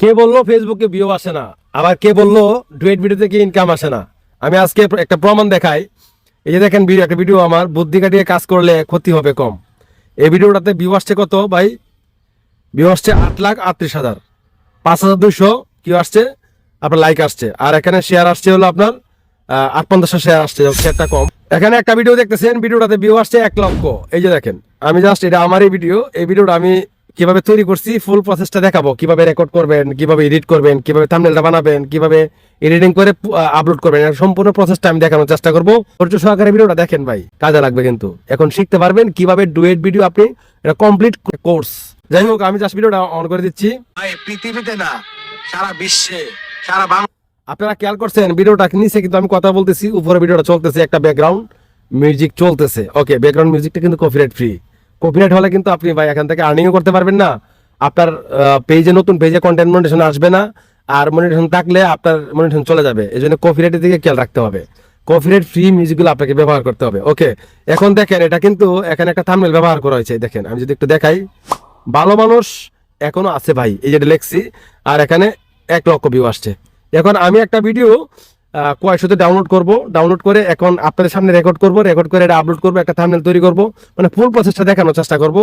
কে বলল ফেসবুকে ভিউ আসে না? আবার কে বলল ডুয়েট ভিডিও থেকে ইনকাম আসে না? আমি আজকে একটা প্রমাণ দেখাই। এই যে দেখেন ভিডিও একটা ভিডিও আমার, বুদ্ধি কাটিয়ে কাজ করলে ক্ষতি হবে কম। এই ভিডিওটাতে ভিউ আসছে কত ভাই? ভিউ আসছে আট লাখ আটত্রিশ হাজার। পাঁচ হাজার দুইশো, কি আসছে? আপনার লাইক আসছে। আর এখানে শেয়ার আসছে হলো আপনার আট পঞ্চাশটা শেয়ার আসছে শেয়ারটা কম। এখানে একটা ভিডিও দেখতেছেন ভিডিওটাতে ভিউ আসছে এক লক্ষ। এই যে দেখেন, আমি জাস্ট এটা আমারই ভিডিও এই ভিডিওটা আমি কীভাবে তৈরি করছি ফুল প্রসেসটা দেখাবো। কীভাবে রেকর্ড করবেন কীভাবে এডিট করবেন কীভাবে থাম্বনেলটা বানাবেন কীভাবে এডিটিং করে আপলোড করবেন সম্পূর্ণ প্রসেসটা আমি দেখানোর চেষ্টা করব। ধৈর্য সহকারে ভিডিওটা দেখেন ভাই কাজে লাগবে কিন্তু। এখন শিখতে পারবেন কীভাবে ডুয়েট ভিডিও আপনি এটা কমপ্লিট কোর্স যাই হোক আমি জাস্ট ভিডিওটা অন করে দিচ্ছি। ভাই পৃথিবীতে না সারা বিশ্বে সারা বাংলা আপনারা খেয়াল করছেন ভিডিওটা নিচে কিন্তু আমি কথা বলতেছি উপরে ভিডিওটা চলতেছে একটা ব্যাকগ্রাউন্ড মিউজিক চলতেছে। ওকে ব্যাকগ্রাউন্ড মিউজিকটা কিন্তু কপিরাইট ফ্রি কপিরাইট হলে কিন্তু আপনি ভাই এখান থেকে আর্নিংও করতে পারবেন না। আপনার পেজে নতুন পেজে কন্টেন্ট মনিটেশন আসবে না। আর মনিটেশন থাকলে আপনার মনিটেশন চলে যাবে। এই জন্য কপিরাইটের দিকে খেয়াল রাখতে হবে। কপিরাইট ফ্রি মিউজিকগুলো আপনাকে ব্যবহার করতে হবে। ওকে এখন দেখেন, এটা কিন্তু এখানে একটা থাম্বনেল ব্যবহার করা হয়েছে। দেখেন, আমি যদি একটু দেখাই। ভালো মানুষ এখনও আছে ভাই, এই যেটা লেখছি আর এখানে এক লক্ষ ভিউ আসছে। এখন আমি একটা ভিডিও কয়েকশোতে ডাউনলোড করব। ডাউনলোড করে এখন আপনাদের সামনে রেকর্ড করব। রেকর্ড করে এটা আপলোড করব, একটা থাম্বনেল তৈরি করব। মানে ফুল প্রসেসটা দেখানোর চেষ্টা করব।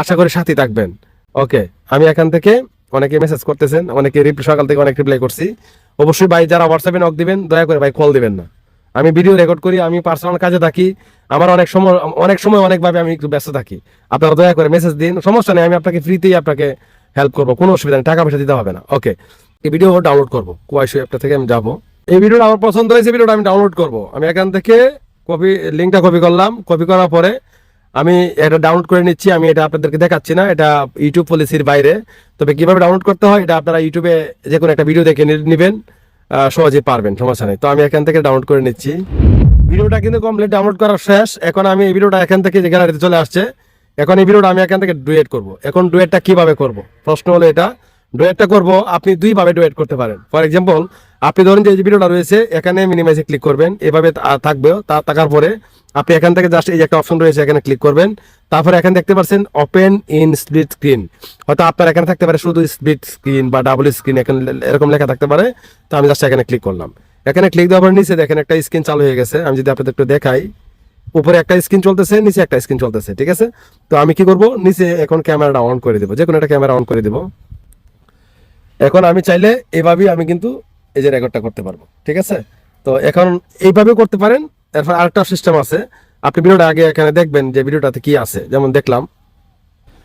আশা করি সাথে থাকবেন। ওকে আমি এখান থেকে অনেকে মেসেজ করতেছেন, অনেকে রিপ্লাই সকাল থেকে অনেক রিপ্লাই করছি। অবশ্যই ভাই, যারা হোয়াটসঅ্যাপে নক দিবেন, দয়া করে ভাই কল দিবেন না। আমি ভিডিও রেকর্ড করি, আমি পার্সোনাল কাজে থাকি। আমার অনেক সময় অনেক সময় অনেকভাবে আমি একটু ব্যস্ত থাকি। আপনারা দয়া করে মেসেজ দিন। সমস্যা নেই, আমি আপনাকে ফ্রিতেই আপনাকে হেল্প করব। কোনো অসুবিধা নেই, টাকা পয়সা দিতে হবে না। ওকে এই ভিডিও ডাউনলোড করব। কুয়াশু অ্যাপটা থেকে আমি যাব। এই ভিডিওটা আমার পছন্দ হয়েছে ভিডিওটা আমি ডাউনলোড করব। আমি এখান থেকে কপি লিঙ্কটা কপি করলাম। কপি করার পরে আমি এটা ডাউনলোড করে নিচ্ছি। আমি এটা আপনাদেরকে দেখাচ্ছি না, এটা ইউটিউব পলিসির বাইরে। তবে কীভাবে ডাউনলোড করতে হয়, এটা আপনারা ইউটিউবে যে কোনো একটা ভিডিও দেখে নিবেন সহজে পারবেন, সমস্যা নেই। তো আমি এখান থেকে ডাউনলোড করে নিচ্ছি। ভিডিওটা কিন্তু কমপ্লিট ডাউনলোড করা শেষ। এখন আমি এই ভিডিওটা এখান থেকে যে গ্যালারিতে চলে আসছে, এখন এই ভিডিওটা আমি এখান থেকে ডুয়েট করব। এখন ডুয়েটটা কীভাবে করব? প্রশ্ন হলো এটা। ডুয়েটটা করব, আপনি দুইভাবে ডুয়েট করতে পারেন। ফর এক্সাম্পল আপনি ধরুন যে ভিডিওটা রয়েছে, এখানে মিনিমাইজে ক্লিক করবেন, এভাবে থাকবে তা, থাকার পরে আপনি এখান থেকে জাস্ট এই যে একটা অপশন রয়েছে, এখানে ক্লিক করবেন। তারপরে এখানে দেখতে পাচ্ছেন ওপেন ইন স্প্লিট স্ক্রিন হয়তো আপনার এখানে থাকতে পারে শুধু স্প্লিট স্ক্রিন বা ডাবল স্ক্রিন এখানে এরকম লেখা থাকতে পারে। তো আমি জাস্ট এখানে ক্লিক করলাম। এখানে ক্লিক দেওয়ার পর নিচে দেখেন একটা স্ক্রিন চালু হয়ে গেছে। আমি যদি আপনাদের একটু দেখাই, উপরে একটা স্ক্রিন চলতেছে, নিচে একটা স্ক্রিন চলতেছে, ঠিক আছে? তো আমি কি করব? নিচে এখন ক্যামেরাটা অন করে দেবো। যে কোনো একটা ক্যামেরা অন করে দেবো। এখন আমি চাইলে এভাবেই আমি কিন্তু এই যে রেকর্ডটা করতে পারব, ঠিক আছে? তো এখন এইভাবেও করতে পারেন। এরপর আরেকটা সিস্টেম আছে। আপনি ভিডিওটা আগে এখানে দেখবেন যে ভিডিওটাতে কি আছে। যেমন দেখলাম।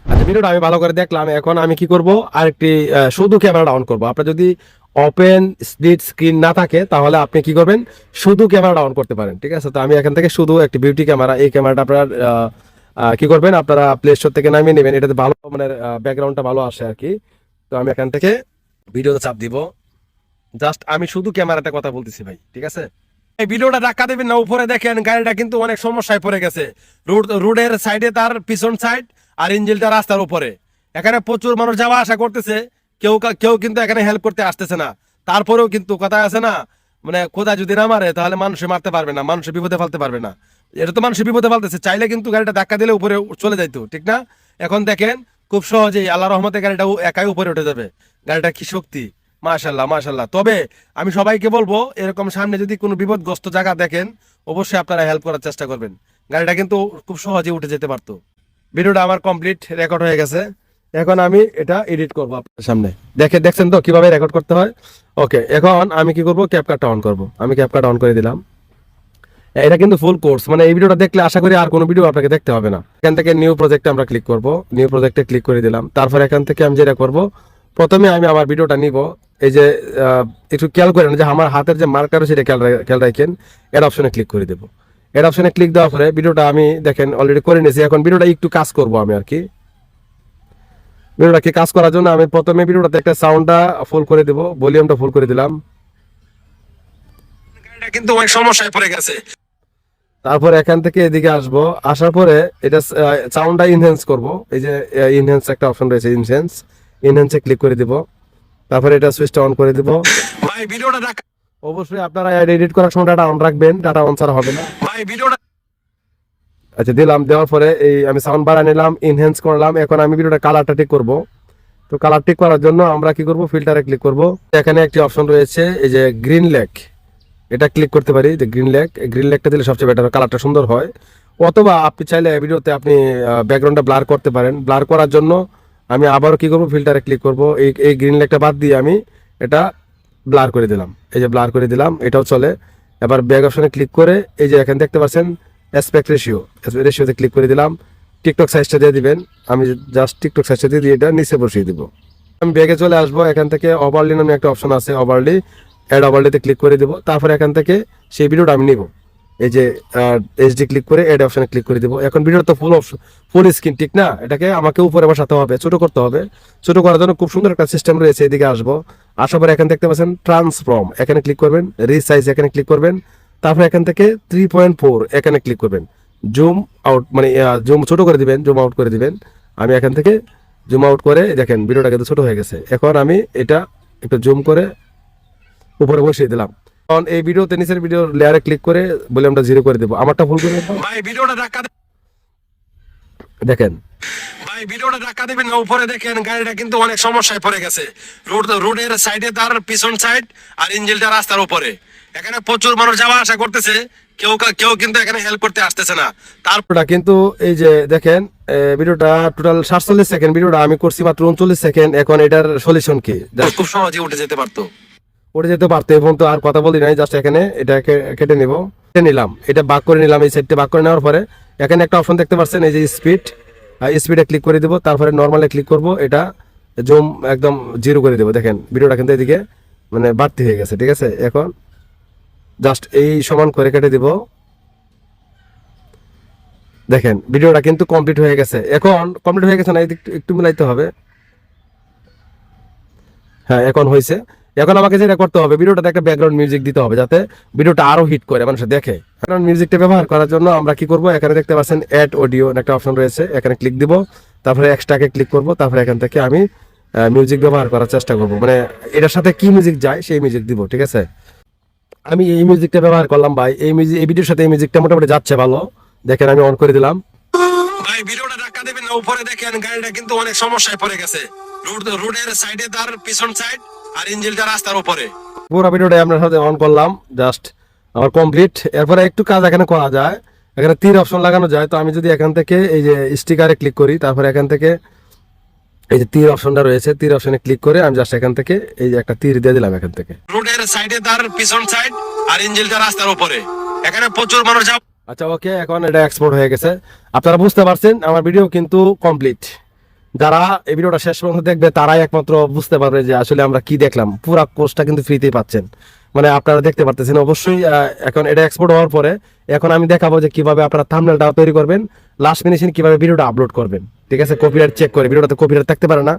আচ্ছা ভিডিওটা আমি ভালো করে দেখলাম। এখন আমি কি করব? আরেকটি শুধু ক্যামেরাটা অন করব। আপনার যদি ওপেন স্প্লিট স্ক্রিন না থাকে, তাহলে আপনি কি করবেন? শুধু ক্যামেরাটা অন করতে পারেন, ঠিক আছে? তো আমি এখান থেকে শুধু একটি বিউটি ক্যামেরা এই ক্যামেরাটা আপনার কি করবেন? আপনারা প্লে স্টোর থেকে নামিয়ে নেবেন। এটাতে ভালো মানে ব্যাকগ্রাউন্ডটা ভালো আসে আর কি। তো আমি এখান থেকে ভিডিওতে চাপ দিব। জাস্ট আমি শুধু ক্যামেরাতে কথা বলতেছি ভাই, ঠিক আছে? এই ভিডিওটা ধাক্কা দেবেন না, উপরে দেখেন গাড়িটা কিন্তু অনেক সমস্যায় পড়ে গেছে। রোড রোডের সাইডে তার পিছন সাইড আর ইঞ্জিনটা রাস্তার উপরে। এখানে প্রচুর মানুষ যাওয়া আসা করতেছে, কেউ কেউ কিন্তু এখানে হেল্প করতে আসতেছে না। তারপরেও কিন্তু কথা আছে না মানে খোদা যদি না মারে, তাহলে মানুষে মারতে পারবে না, মানুষে বিপদে ফেলতে পারবে না। এটা তো মানুষে বিপদে ফেলতেছে, চাইলে কিন্তু গাড়িটা ধাক্কা দিলে উপরে চলে যাইতো, ঠিক না? এখন দেখেন, খুব সহজেই আল্লাহ রহমতে গাড়িটা একাই উপরে উঠে যাবে। গাড়িটা কি শক্তি? মাশাল্লাহ মাশাল্লাহ। তবে আমি সবাইকে বলব, এরকম সামনে যদি কোনো বিপদগ্রস্ত জায়গা দেখেন, অবশ্যই আপনারা হেল্প করার চেষ্টা করবেন। গাড়িটা কিন্তু খুব সহজে উঠে যেতে পারতো। ভিডিওটা আমার কমপ্লিট রেকর্ড হয়ে গেছে। এখন আমি এটা এডিট করব আপনার সামনে। দেখে দেখছেন তো কীভাবে রেকর্ড করতে হয়? ওকে এখন আমি কি করব? ক্যাপকাটটা অন করব। আমি ক্যাপকাট অন করে দিলাম। এটা কিন্তু ফুল কোর্স মানে এই ভিডিওটা দেখলে আশা করি আর কোনো ভিডিও আপনাকে দেখতে হবে না। এখান থেকে নিউ প্রজেক্টে আমরা ক্লিক করব। নিউ প্রজেক্টে ক্লিক করে দিলাম। তারপর এখান থেকে আমি যেটা করব প্রথমে আমি আমার ভিডিওটা নিব। এই যে একটু খেয়াল করেন যে আমার হাতের যে মার্কার সেটা খেয়াল খেয়াল রাখেন। এর অপশনে ক্লিক করে দেবো। এর অপশনে ক্লিক দেওয়ার পরে ভিডিওটা আমি দেখেন অলরেডি করে নিয়েছি। এখন ভিডিওটা একটু কাজ করব আমি আর কি। ভিডিওটাকে কাজ করার জন্য আমি প্রথমে ভিডিওটাতে একটা সাউন্ডটা ফুল করে দেবো। ভলিউমটা ফুল করে দিলাম। কিন্তু অনেক সমস্যায় পড়ে গেছে। তারপর এখান থেকে এদিকে আসব। আসার পরে এটা সাউন্ডটা ইনহেন্স করব। এই যে ইনহেন্স একটা অপশন রয়েছে ইনহেন্স ইনহেন্সে ক্লিক করে দিব। তারপরে এটা সুইচটা অন করে দিব। ভাই ভিডিওটা অবশ্যই আপনারা এডিট করার সময় ডাটা অন রাখবেন ডাটা অন ছাড়া হবে না। ভাই ভিডিওটা আচ্ছা দিলাম দেওয়ার পরে এই আমি সাউন্ড বাড়া নিলাম ইনহেন্স করলাম। এখন আমি ভিডিওটা কালারটা ঠিক করব। তো কালার ঠিক করার জন্য আমরা কি করব? ফিল্টারে ক্লিক করব। এখানে একটি অপশন রয়েছে এই যে গ্রিন লেক এটা ক্লিক করতে পারি যে গ্রিন লেক গ্রিন লেকটা দিলে সবচেয়ে বেটার কালারটা সুন্দর হয়। অথবা আপনি চাইলে ভিডিওতে আপনি ব্যাকগ্রাউন্ডটা ব্লার করতে পারেন। ব্লার করার জন্য আমি আবারও কি করব? ফিল্টারে ক্লিক করব। এই এই গ্রিন লেকটা বাদ দিয়ে আমি এটা ব্লার করে দিলাম। এই যে ব্লার করে দিলাম, এটাও চলে। এবার ব্যাক অপশনে ক্লিক করে এই যে এখানে দেখতে পাচ্ছেন অ্যাসপেক্ট রেশিও রেশিওতে ক্লিক করে দিলাম। টিকটক সাইজটা দিয়ে দিবেন। আমি জাস্ট টিকটক সাইজটা দিয়ে দিয়ে এটা নিচে বসিয়ে দিব। আমি ব্যাগে চলে আসব। এখান থেকে ওভারলি নামে একটা অপশন আছে ওভারলি অ্যাড ওভারলিতে ক্লিক করে দেবো। তারপরে এখান থেকে সেই ভিডিওটা আমি নিব। এই যে এইচডি ক্লিক করে এড অপশনে ক্লিক করে দিব। এখন ভিডিওটা তো ফুল অপশন ফুল স্ক্রিন ঠিক না? এটাকে আমাকে উপরে বসাতে হবে, ছোট করতে হবে। ছোট করার জন্য খুব সুন্দর একটা সিস্টেম রয়েছে, এদিকে আসব। আসার পরে এখান দেখতে পাচ্ছেন ট্রান্সফর্ম এখানে ক্লিক করবেন রিসাইজ এখানে ক্লিক করবেন। তারপরে এখান থেকে থ্রি পয়েন্ট ফোর এখানে ক্লিক করবেন। জুম আউট মানে জুম ছোট করে দিবেন জুম আউট করে দিবেন। আমি এখান থেকে জুম আউট করে, দেখেন ভিডিওটা কিন্তু ছোট হয়ে গেছে। এখন আমি এটা একটু জুম করে উপরে বসিয়ে দিলাম। কারণ এই ভিডিওতে নিচের ভিডিও লেয়ারে ক্লিক করে ভলিউমটা জিরো করে দেবো। আমারটা ফুল করে ভাই ভিডিওটা ধাক্কা দেখেন। ভাই ভিডিওটা ধাক্কা দেবেন না উপরে দেখেন গাড়িটা কিন্তু অনেক সমস্যায় পড়ে গেছে। রোড রোডের সাইডে তার পিছন সাইড আর ইঞ্জিনটা রাস্তার উপরে। এখানে প্রচুর মানুষ যাওয়া আসা করতেছে। কেউ কেউ কিন্তু এখানে হেল্প করতে আসতেছে না। তার ভিডিওটা কিন্তু এই যে দেখেন ভিডিওটা টোটাল সাতচল্লিশ সেকেন্ড ভিডিওটা আমি করছি মাত্র উনচল্লিশ সেকেন্ড এখন এটার সলিউশন কি? খুব সহজে উঠে যেতে পারতো। উঠে যেতে পারতো এবং তো আর কথা বলি নাই জাস্ট এখানে এটা কেটে নিব। কেটে নিলাম, এটা বাক করে নিলাম, এই সাইডটা বাক করে নেওয়ার পরে এখানে একটা অপশন দেখতে পাচ্ছেন, এই যে স্পিড স্পিডে ক্লিক করে দিব, তারপরে নর্মালে ক্লিক করব, এটা জুম একদম জিরো করে দেবো, দেখেন, ভিডিওটা কিন্তু এদিকে মানে বাড়তি হয়ে গেছে, ঠিক আছে? এখন জাস্ট এই সমান করে কেটে দিব। দেখেন, ভিডিওটা কিন্তু কমপ্লিট হয়ে গেছে। এখন কমপ্লিট হয়ে গেছে না একটু মিলাইতে হবে। হ্যাঁ এখন হয়েছে। এখন আমাকে যেটা করতে হবে, ভিডিওটাতে একটা ব্যাকগ্রাউন্ড মিউজিক দিতে হবে যাতে ভিডিওটা আরও হিট করে মানুষ দেখে। কারণ মিউজিকটা ব্যবহার করার জন্য আমরা কি করব? এখানে দেখতে পাচ্ছেন অ্যাড অডিও একটা অপশন রয়েছে। এখানে ক্লিক দিব, তারপরে এক্সট্রাকে ক্লিক করব, তারপরে এখান থেকে আমি মিউজিক ব্যবহার করার চেষ্টা করব। মানে এটার সাথে কি মিউজিক যায় সেই মিউজিক দিব, ঠিক আছে? আমি এই মিউজিকটা ব্যবহার করলাম, ভাই। এই মিউজিক এই ভিডিওর সাথে এই মিউজিকটা মোটামুটি যাচ্ছে ভালো। দেখেন, আমি অন করে দিলাম। ভিডিওটা ধাক্কা দেবেন উপরে দেখেন গাড়িটা কিন্তু অনেক সমস্যায় পড়ে গেছে। রোড, রোডের সাইডে তার পিছন সাইড আর ইঞ্জিনটা রাস্তার উপরে। পুরো ভিডিওটা আপনার সাথে অন করলাম জাস্ট আমার কমপ্লিট এরপরে একটু কাজ এখানে করা যায়। এখানে তীর অপশন লাগানো যায় তো আমি যদি এখান থেকে এই যে স্টিকারে ক্লিক করি তারপরে এখান থেকে এই যে তীর অপশনটা রয়েছে তীর অপশনে ক্লিক করে আমি জাস্ট এখান থেকে এই যে একটা তীর দিয়ে দিলাম এখান থেকে। রোডের সাইডে তার পিছন সাইড আর ইঞ্জিনটা রাস্তার উপরে। এখানে প্রচুর মানুষ আচ্ছা ওকে এখন এটা এক্সপোর্ট হয়ে গেছে। আপনারা বুঝতে পারছেন আমার ভিডিও কিন্তু কমপ্লিট যারা এই ভিডিওটা শেষ পর্যন্ত দেখবে, তারাই একমাত্র বুঝতে পারবে যে আসলে আমরা কি দেখলাম। পুরো কোর্সটা কিন্তু ফ্রিতেই পাচ্ছেন। মানে আপনারা দেখতে পারতেছেন। অবশ্যই এখন এটা এক্সপোর্ট হওয়ার পরে এখন আমি দেখাবো যে কীভাবে আপনারা থামনেলটা তৈরি করবেন লাস্ট ফিনিশিং কীভাবে ভিডিওটা আপলোড করবেন। ঠিক আছে? কপিরাইট চেক করে। ভিডিওটাতে কপিরাইট থাকতে পারে না।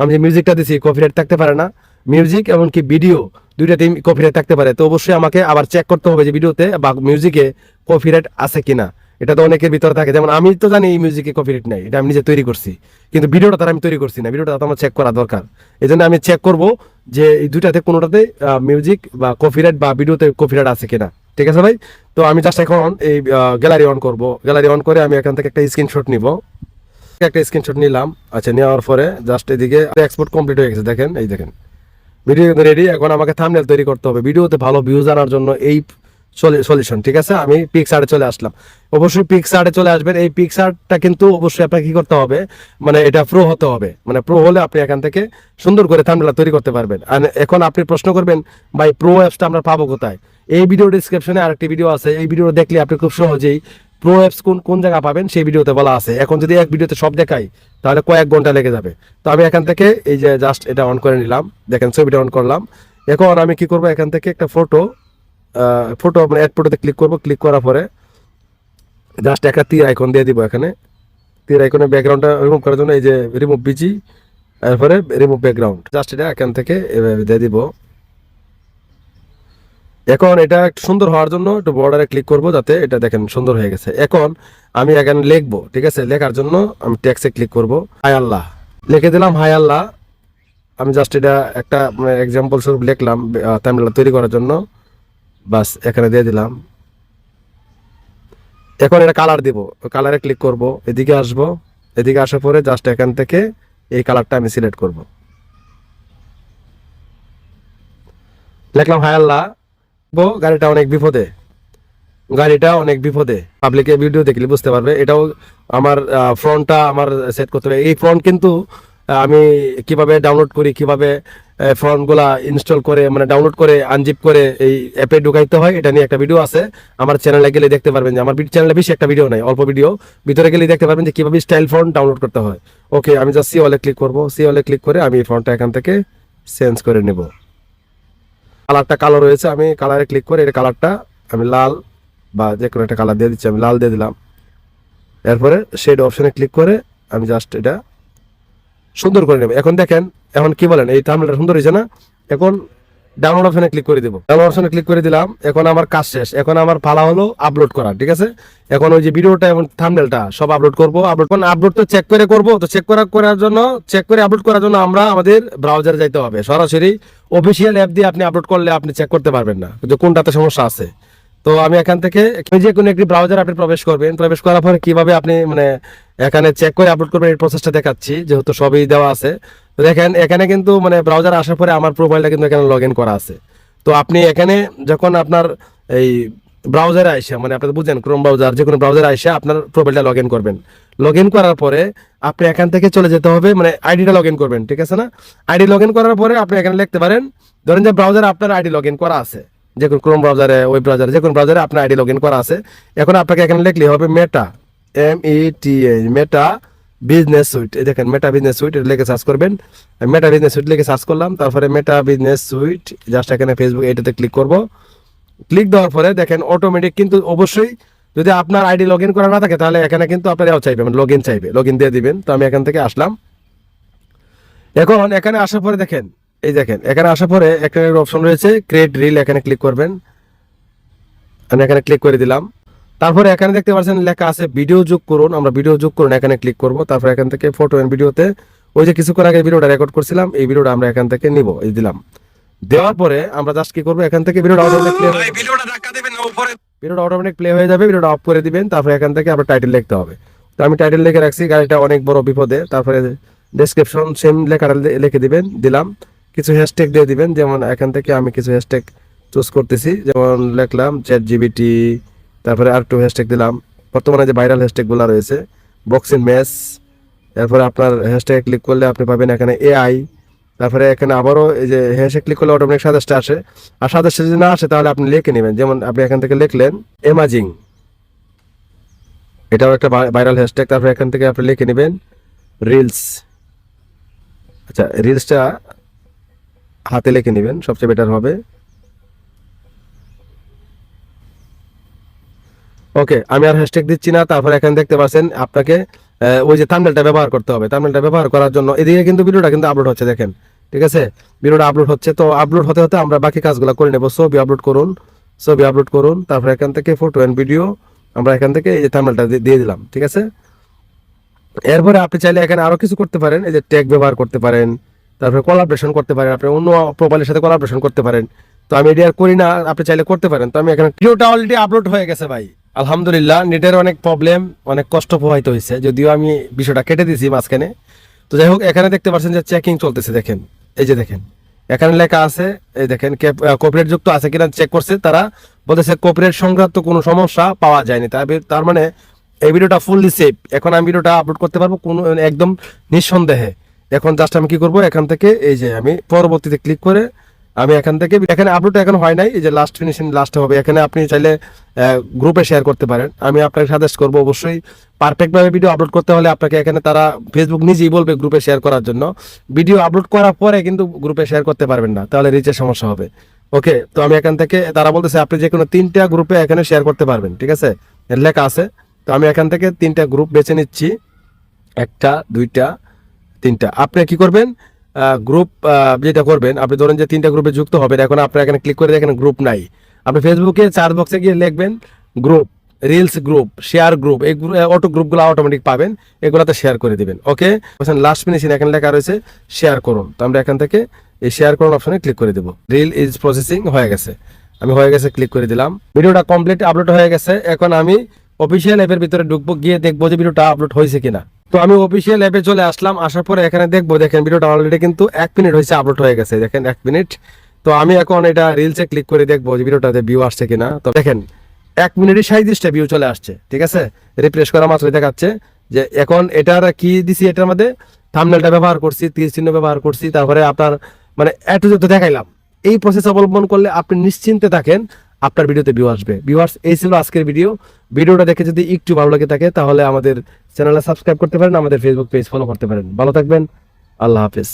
আমি যে মিউজিকটা দিছি কপিরাইট থাকতে পারে না। মিউজিক এমনকি ভিডিও দুইটাতেই কপিরাইট থাকতে পারে। তো অবশ্যই আমাকে আবার চেক করতে হবে যে ভিডিওতে বা মিউজিকে কপিরাইট আছে কিনা। এটা তো অনেকের ভিতরে থাকে। যেমন আমি তো জানি এই মিউজিকে কপিরাইট নাই, এটা আমি নিজে তৈরি করছি। কিন্তু ভিডিওটা তার আমি তৈরি করছি না ভিডিওটা তো আমার চেক করা দরকার। এই জন্য আমি চেক করব যে এই দুইটাতে, কোনোটাতে মিউজিক বা কপিরাইট বা ভিডিওতে কপিরাইট আছে কিনা। ঠিক আছে ভাই? তো আমি জাস্ট এখন এই গ্যালারি অন করব। গ্যালারি অন করে আমি এখান থেকে একটা স্ক্রিনশট নিব। একটা স্ক্রিনশট নিলাম। আচ্ছা নেওয়ার পরে জাস্ট এদিকে এক্সপোর্ট কমপ্লিট হয়ে গেছে। দেখেন, এই দেখেন। ভিডিও কিন্তু রেডি এখন আমাকে থাম্বনেল তৈরি করতে হবে। ভিডিওতে ভালো ভিউজ আনার জন্য এই সলিউশন ঠিক আছে? আমি পিক্সারে চলে আসলাম। অবশ্যই পিক্সারে চলে আসবেন। এই পিক্সারটা কিন্তু অবশ্যই আপনাকে কি করতে হবে? মানে এটা প্রো হতে হবে। মানে প্রো হলে আপনি এখান থেকে সুন্দর করে থাম্বনেল তৈরি করতে পারবেন। আর এখন আপনি প্রশ্ন করবেন, ভাই প্রো অ্যাপসটা আমরা পাবো কোথায়? এই ভিডিও ডিসক্রিপশনে আরেকটি ভিডিও আছে। এই ভিডিও দেখলে আপনি খুব সহজেই প্রো অ্যাপস কোন কোন জায়গা পাবেন সেই ভিডিওতে বলা আছে। এখন যদি এক ভিডিওতে সব দেখাই, তাহলে কয়েক ঘণ্টা লেগে যাবে। তো আমি এখান থেকে এই যে জাস্ট এটা অন করে নিলাম। দেখেন, ছবিটা অন করলাম। এখন আমি কি করব? এখান থেকে একটা ফটো ফটো মানে অ্যাড ফটোতে ক্লিক করব ক্লিক করার পরে জাস্ট একটা তীর আইকন দিয়ে দিব এখানে। তীর আইকনের ব্যাকগ্রাউন্ডটা রিমুভ করার জন্য এই যে রিমুভ বিজি এরপরে রিমুভ ব্যাকগ্রাউন্ড জাস্ট এটা এখান থেকে এভাবে দিয়ে দিব। এখন এটা একটু সুন্দর হওয়ার জন্য একটু বর্ডারে ক্লিক করব যাতে এটা দেখেন সুন্দর হয়ে গেছে। এখন আমি এখানে লিখব, ঠিক আছে? লেখার জন্য আমি ট্যাক্সে ক্লিক করব হাই আল্লাহ। লিখে দিলাম হাই আল্লাহ। আমি জাস্ট এটা একটা এক্সাম্পল স্বরূপ লিখলাম তামিলটা তৈরি করার জন্য। বাস, এখানে দিয়ে দিলাম। এখন এটা কালার দিব। কালারে ক্লিক করব, এদিকে আসব। এদিকে আসার পরে জাস্ট এখান থেকে এই কালারটা আমি সিলেক্ট করব। লিখলাম হায়াল্লা বো গাড়িটা অনেক বিপদে। গাড়িটা অনেক বিপদে। পাবলিকে ভিডিও দেখলে বুঝতে পারবে, এটাও আমার ফ্রন্টটা আমার সেট করতে হবে। এই ফ্রন্ট কিন্তু আমি কীভাবে ডাউনলোড করি, কীভাবে ফ্রন্টগুলা ইনস্টল করে মানে ডাউনলোড করে আনজিপ করে এই অ্যাপে ঢুকাইতে হয়। এটা নিয়ে একটা ভিডিও আছে। আমার চ্যানেলে গেলে দেখতে পারবেন যে, আমার চ্যানেলে বেশি একটা ভিডিও নাই, অল্প ভিডিও ভিতরে গেলে দেখতে পারবেন যে, কীভাবে স্টাইল ফ্রন্ট ডাউনলোড করতে হয়। ওকে আমি জাস্ট সি অলে ক্লিক করব। সি অলে ক্লিক করে আমি এই ফ্রন্টটা এখান থেকে চেঞ্জ করে নেব। কালারটা কালো রয়েছে, আমি কালারে ক্লিক করে এটা কালারটা আমি লাল বা যে কোনো একটা কালার দিয়ে দিচ্ছি, আমি লাল দিয়ে দিলাম। এরপরে শেড অপশানে ক্লিক করে আমি জাস্ট এটা সুন্দর করে নেব। এখন দেখেন, এখন কি বলেন, এই থামলেটা সুন্দর হয়েছে না? এখন ডাউনলোড অপশনে ক্লিক করে দিব। ডাউনলোড অপশনে ক্লিক করে দিলাম, এখন আমার কাজ শেষ। এখন আমার পালা হলো আপলোড করা, ঠিক আছে? এখন ওই যে ভিডিওটা এবং থামনেলটা সব আপলোড করব আপলোড কোন আপলোড তো চেক করে করব, তো চেক করা করার জন্য চেক করে আপলোড করার জন্য আমরা আমাদের ব্রাউজারে যাইতে হবে। সরাসরি অফিসিয়াল অ্যাপ দিয়ে আপনি আপলোড করলে আপনি চেক করতে পারবেন না, যে কোনটাতে সমস্যা আছে। তো আমি এখান থেকে যে কোনো একটি ব্রাউজার আপনি প্রবেশ করবেন, প্রবেশ করার পরে কীভাবে আপনি মানে এখানে চেক করে আপলোড করবেন, এই প্রসেসটা দেখাচ্ছি, যেহেতু সবই দেওয়া আছে। দেখেন, এখানে কিন্তু মানে ব্রাউজার আসার পরে আমার প্রোফাইলটা কিন্তু এখানে লগ করা আছে। তো আপনি এখানে যখন আপনার এই ব্রাউজারে আইসা মানে আপনি বুঝেন ক্রোম ব্রাউজার যে কোনো ব্রাউজারে আইসা আপনার প্রোফাইলটা লগ করবেন। লগ করার পরে আপনি এখান থেকে চলে যেতে হবে মানে আইডিটা লগ করবেন, ঠিক আছে না? আইডি লগ করার পরে আপনি এখানে লিখতে পারেন, ধরেন যে ব্রাউজারে আপনার আইডি লগ করা আছে। যে কোনো ক্রোম ব্রাউজারে ওয়েব ব্রাউজারে যে কোনো ব্রাউজারে আপনার আইডি লগ করা আছে। এখন আপনাকে এখানে লিখলে হবে Meta M E T A Meta business suite এই দেখেন মেটা বিজনেস সুইট এটা লিখে সার্চ করবেন। মেটা বিজনেস সুইট লিখে সার্চ করলাম, তারপরে মেটা বিজনেস সুইট জাস্ট এখানে ফেসবুক এটাতে ক্লিক করব। ক্লিক দেওয়ার পরে দেখেন অটোমেটিক কিন্তু অবশ্যই যদি আপনার আইডি লগ ইন করা না থাকে, তাহলে এখানে কিন্তু আপনার এও চাইবে লগ ইন চাইবে লগ ইন দিয়ে দিবেন। তো আমি এখান থেকে আসলাম। এখন এখানে আসার পরে দেখেন, এই দেখেন, এখানে আসার পরে এখানে অপশন রয়েছে ক্রিয়েট রিল এখানে ক্লিক করবেন। আমি এখানে ক্লিক করে দিলাম। তারপরে এখানে দেখতে পাচ্ছেন লেখা আছে ভিডিও যোগ করুন। আমরা ভিডিও যোগ করুন এখানে ক্লিক করব। তারপর এখান থেকে ফটো এন্ড ভিডিওতে ওই যে কিছুক্ষণ আগে ভিডিওটা রেকর্ড করছিলাম এই ভিডিওটা আমরা এখান থেকে নিব এই দিলাম। দেওয়ার পরে আমরা জাস্ট কি করব এখান থেকে ভিডিওটা অটোমেটিক প্লে ভিডিওটা ধাক্কা দেবেন উপরে। ভিডিওটা অটোমেটিক প্লে হয়ে যাবে ভিডিওটা অফ করে দিবেন তারপরে এখান থেকে আবার টাইটেল লিখতে হবে। তো আমি টাইটেল লিখে রাখছি গাড়িটা অনেক বড় বিপদে তারপরে ডেসক্রিপশন সেম লেখাটা লিখে দিবেন দিলাম। কিছু হ্যাশট্যাগ দিয়ে দিবেন যেমন এখান থেকে আমি কিছু হ্যাশট্যাগ চুজ করতেছি যেমন লিখলাম চ্যাট জিবিটি তারপরে আর টু হ্যাশট্যাগ দিলাম। বর্তমানে যে ভাইরাল হ্যাশট্যাগুলো রয়েছে বক্সিং ম্যাচ এরপরে আপনার হ্যাশট্যাগ ক্লিক করলে আপনি পাবেন এখানে এআই তারপরে এখানে আবারও এই যে হ্যাশট্যাগ ক্লিক করলে অটোমেটিক সাজেস্টে আসে। আর সাজেস্টে যদি না আসে, তাহলে আপনি লিখে নেবেন। যেমন আপনি এখান থেকে লিখলেন এমাজিং এটাও একটা ভাইরাল হ্যাশট্যাগ তারপরে এখান থেকে আপনি লিখে নেবেন রিলস আচ্ছা রিলসটা হাতে লিখে নেবেন, সবচেয়ে বেটার হবে। ওকে, আমি আর হ্যাশট্যাগ দিচ্ছি না, তারপরে এখানে দেখতে পাচ্ছেন আপনাকে ওই যে থাম্বনেলটা ব্যবহার করতে হবে। থাম্বনেলটা ব্যবহার করার জন্য এদিকে কিন্তু ভিডিওটা কিন্তু আপলোড হচ্ছে, দেখেন। ঠিক আছে? ভিডিওটা আপলোড হচ্ছে, তো আপলোড হতে হতে আমরা বাকি কাজগুলো করে নেব। ছবি আপলোড করুন, ছবি আপলোড করুন, তারপরে এখান থেকে ফটো এন্ড ভিডিও আমরা এখান থেকে এই যে থাম্বনেলটা দিয়ে দিলাম, ঠিক আছে? এরপরে আপনি চাইলে এখানে আরও কিছু করতে পারেন, এই যে ট্যাগ ব্যবহার করতে পারেন, তারপরে কোলাবরেশন করতে পারেন, আপনি অন্য প্রোফাইলের সাথে কোলাবরেশন করতে পারেন। তো আমি এটি করি না, আপনি চাইলে করতে পারেন। তো আমি এখানে ভিডিওটা অলরেডি আপলোড হয়ে গেছে, ভাই। আলহামদুলিল্লাহ, নেটের অনেক প্রবলেম অনেক কষ্ট প্রবাহিত হয়েছে। যদিও আমি বিষয়টা কেটে দিয়েছি মাঝখানে। তো যাই হোক, এখানে দেখতে পাচ্ছেন যে চেকিং চলতেছে, দেখেন। এই যে দেখেন, এখানে লেখা আছে, এই দেখেন কপিরাইট যুক্ত আছে কিনা চেক করছে, তারা বলতেছে কপিরাইট সংক্রান্ত কোনো সমস্যা পাওয়া যায়নি। তার- তার মানে এই ভিডিওটা ফুললি সেফ এখন আমি ভিডিওটা আপলোড করতে পারব কোনো, একদম নিঃসন্দেহে। এখন জাস্ট আমি কি করব, এখান থেকে এই যে আমি পরবর্তীতে ক্লিক করে আমি এখান থেকে এখানে আপলোড এখন হয় নাই, এই যে লাস্ট ফিনিশিং লাস্ট হবে। এখানে আপনি চাইলে গ্রুপে শেয়ার করতে পারেন। আমি আপনাকে সাজেস্ট করব অবশ্যই পারফেক্ট ভাবে ভিডিও আপলোড করতে হলে আপনাকে এখানে তারা ফেসবুক নিজেই বলবে গ্রুপে শেয়ার করার জন্য। ভিডিও আপলোড করার পরে কিন্তু গ্রুপে শেয়ার করতে পারবেন না, তাহলে রিচের সমস্যা হবে। ওকে তো আমি এখান থেকে, তারা বলতেছে আপনি যে কোনো তিনটা গ্রুপে এখানে শেয়ার করতে পারবেন, ঠিক আছে? লেখা আছে। তো আমি এখান থেকে তিনটা গ্রুপ বেছে নিচ্ছি। একটা, দুইটা, তিনটা। আপনি কি করবেন? গ্রুপ যেটা করবেন, আপনি ধরেন যে তিনটা গ্রুপে যুক্ত হবেন, এখন আপনার এখানে ক্লিক করে দেখেন গ্রুপ নাই। আপনি ফেসবুকে চার বক্সে গিয়ে লিখবেন group reels group share group এই অটো গ্রুপগুলো অটোমেটিক পাবেন, এগুলোতে শেয়ার করে দিবেন ওকে লাস্ট ফিনিশিং এখানে লেখা রয়েছে শেয়ার করুন। তো আমরা এখান থেকে এই শেয়ার করুন অপশনে ক্লিক করে দেবো। রিল ইজ প্রসেসিং হয়ে গেছে। আমি হয়ে গেছে ক্লিক করে দিলাম। ভিডিওটা কমপ্লিট আপলোড হয়ে গেছে। এখন আমি অফিসিয়াল অ্যাপের ভিতরে ঢুকবো, গিয়ে দেখব যে ভিডিওটা আপলোড হয়েছে কিনা। তো আমি অফিসিয়াল অ্যাপে চলে আসলাম, আসার পরে এখানে দেখব, দেখেন ভিডিওটা অলরেডি কিন্তু এক মিনিট হয়েছে আপলোড হয়ে গেছে, দেখেন এক মিনিট তো আমি এখন এটা রিলসে ক্লিক করে দেখব যে ভিডিওটাতে ভিউ আসছে কিনা। তো দেখেন, এক মিনিটে সাঁত্রিশটা ভিউ চলে আসছে, ঠিক আছে? রিফ্রেশ করা মাত্রই দেখাচ্ছে যে এখন এটার কি দিছি এটার মধ্যে? থামনেলটা ব্যবহার করছি, তীর চিহ্ন ব্যবহার করছি, তারপরে আপনার মানে এটু যত দেখাইলাম। এই প্রসেস অবলম্বন করলে আপনি নিশ্চিন্তে থাকেন আপনার ভিডিওতে ভিউ আসবে। ভিউয়ার্স এই ছিল আজকের ভিডিও ভিডিওটা দেখে যদি একটু ভালো লাগে থাকে, তাহলে আমাদের চ্যানেলে সাবস্ক্রাইব করতে পারেন, আমাদের ফেসবুক পেজ ফলো করতে পারেন। ভালো থাকবেন। আল্লাহ হাফেজ।